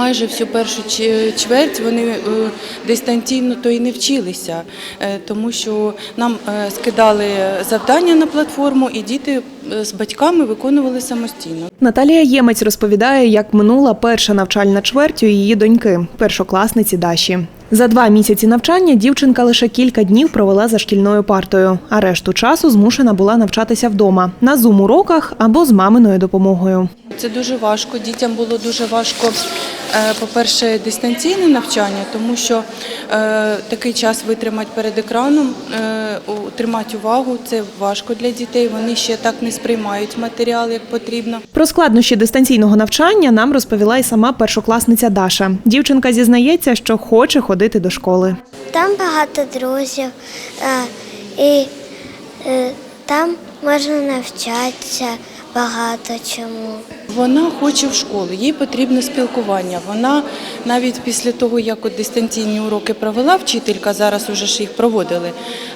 майже всю першу чверть вони е, дистанційно то і не вчилися, е, тому що нам е, скидали завдання на платформу, і діти з батьками виконували самостійно. Наталія Ємець розповідає, як минула перша навчальна чверть у її доньки, першокласниці Даші. За два місяці навчання дівчинка лише кілька днів провела за шкільною партою, а решту часу змушена була навчатися вдома на зум-уроках або з маминою допомогою. Це дуже важко. Дітям було дуже важко, по-перше, дистанційне навчання, тому що е, такий час витримати перед екраном, е, тримати увагу це важко для дітей. Вони ще так не сприймають матеріал як потрібно. Про складнощі дистанційного навчання нам розповіла і сама першокласниця Даша. Дівчинка зізнається, що хоче ходити до школи. Там багато друзів, е, і е, там можна навчатися багато чому. Вона хоче в школу, їй потрібно спілкування. Вона навіть після того, як от дистанційні уроки провела вчителька, зараз уже ж їх проводили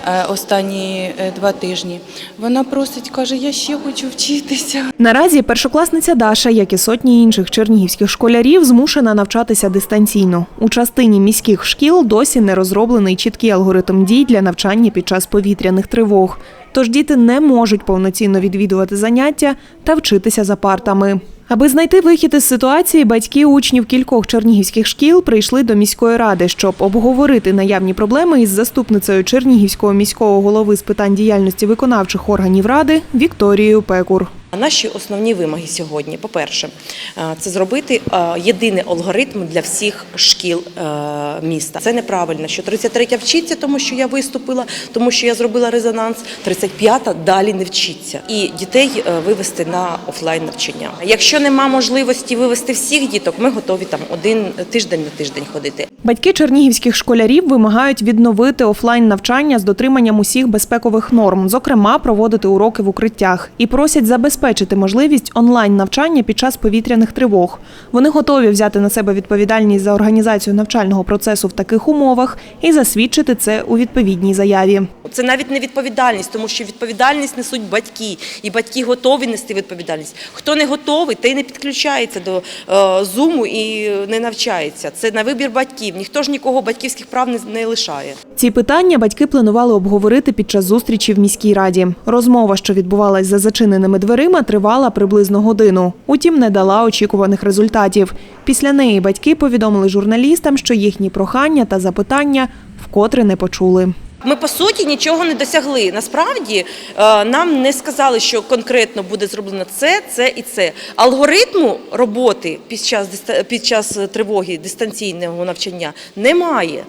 е, останні е, два тижні. Вона просить, каже, я ще хочу вчитися. Наразі першокласниця Даша, як і сотні інших чернігівських школярів, змушена навчатися дистанційно. У частині міських шкіл досі не розроблений чіткий алгоритм дій для навчання під час повітряних тривог. Тож діти не можуть повноцінно відвідувати заняття та вчитися за партами. Аби знайти вихід із ситуації, батьки учнів кількох чернігівських шкіл прийшли до міської ради, щоб обговорити наявні проблеми із заступницею Чернігівського міського голови з питань діяльності виконавчих органів ради Вікторією Пекур. Наші основні вимоги сьогодні, по-перше, е, це зробити е, єдиний алгоритм для всіх шкіл е, міста. Це неправильно, що 33 вчиться, тому що я виступила, тому що я зробила резонанс. 35 далі не вчиться. І дітей вивести на офлайн навчання. Якщо нема можливості вивести всіх діток, ми готові там один тиждень на тиждень ходити. Батьки чернігівських школярів вимагають відновити офлайн навчання з дотриманням усіх безпекових норм, зокрема проводити уроки в укриттях, і просять забезпечити можливість онлайн навчання під час повітряних тривог. Вони готові взяти на себе відповідальність за організацію навчального процесу в таких умовах і засвідчити це у відповідній заяві. Це навіть не відповідальність, тому що відповідальність несуть батьки, і батьки готові нести відповідальність. Хто не готовий, той не підключається до е, зуму і не навчається. Це на вибір батьків. Ніхто ж нікого батьківських прав не лишає. Ці питання батьки планували обговорити під час зустрічі в міській раді. Розмова, що відбувалась за зачиненими дверима, тривала приблизно годину. Утім, не дала очікуваних результатів. Після неї батьки повідомили журналістам, що їхні прохання та запитання вкотре не почули. Ми по суті нічого не досягли. Насправді е, нам не сказали, що конкретно буде зроблено це, це і це. Алгоритму роботи під час під час тривоги дистанційного навчання немає.